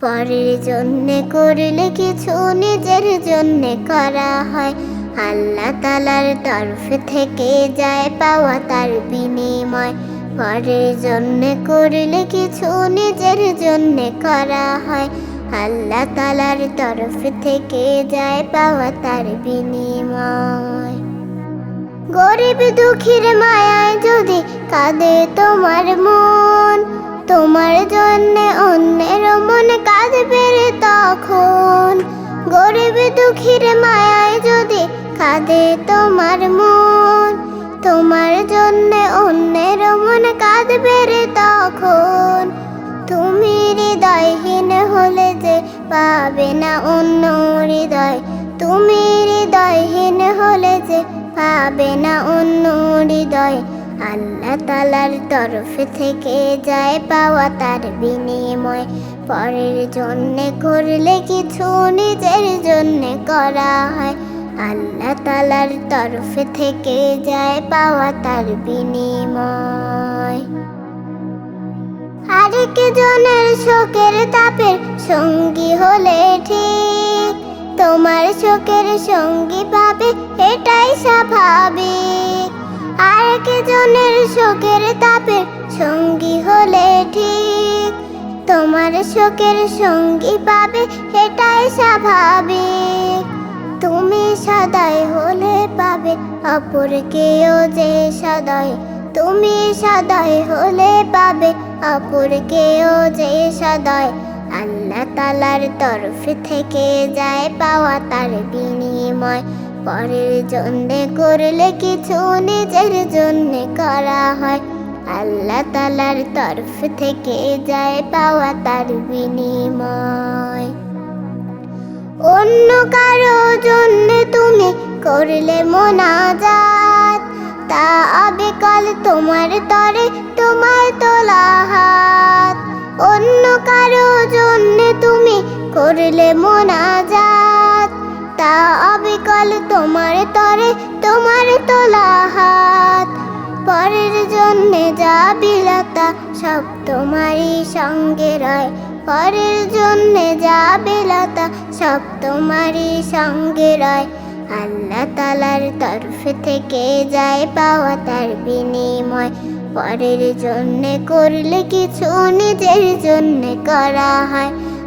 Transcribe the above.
পরের জন্যে করলে কিছু নিজের জন্যে করা হয়। আল্লাহ তালার তরফ থেকে যায় পাওয়া তার বিনিময়। পরের জন্যে করলে কিছু নিজের জন্যে করা হয়। আল্লাহ তালার তরফ থেকে যায় পাওয়া তার বিনিময়। গরিব দুঃখীর মায়ায় যদি কাঁদে তোমার মন তোমার জন্য অন্যের মন কাঁদবে রে তখন। গরিব দুঃখীর মায়ায় যদি কাঁদে তোমার মন, তোমার জন্য অন্যের মন কাঁদবে রে তখন। তুমি হৃদয়হীন হলে যে পাবে না অন্য হৃদয়, তুমি হৃদয়হীন হলে যে পাবে না অন্য হৃদয়। আল্লাহ তালার তরফ থেকে যায় পাওয়া তার বিনিময়। পরের জন্যে করলে কিছু নিজের জন্যে করা হয়। আল্লাহ তালার তরফ থেকে যায় পাওয়া তার বিনিময়। আরেক জনের শোকের তাপের সঙ্গী হলে ঠিক, তোমার শোকের সঙ্গী পাবে, এটাই স্বাভাবিক। আরেক জনের শোকের তাপের সঙ্গী হলে ঠিক। তোমার শোকের সঙ্গী পাবে এটাই স্বাভাবিক। তুমি সদয় হলে পাবে অপরকেও যে সদয়। তুমি সদয় হলে পাবে অপরকেও যে সদয়। আল্লাহ তালার তরফ থেকে যায় পাওয়া তার বিনিময়। পরের জন্যে করলে কিছু নিজের জন্যে করা হয়। আল্লাহ তালার তরফ থেকে যায় পাওয়া তার বিনিময়। অন্য কারও জন্য তুমি করলে মোনাজাত, তা আবেকাল তোমার তরে তোমার তোলা হাত। অন্য কারও জন্য তুমি করলে মোনাজাত তা আবেকাল তোমার তরে, তোমার তোলা হাত। পরের জন্যে যা বিলাতা, সব তোমারই সঙ্গে রয়। পরের জন্যে যা বিলাতা, সব তোমারই সঙ্গে রয়। আল্লাহ তালার তরফ থেকে যায় পাওয়া তার বিনিময়। পরের জন্যে করলে কিছু নিজের জন্যে করা হয়।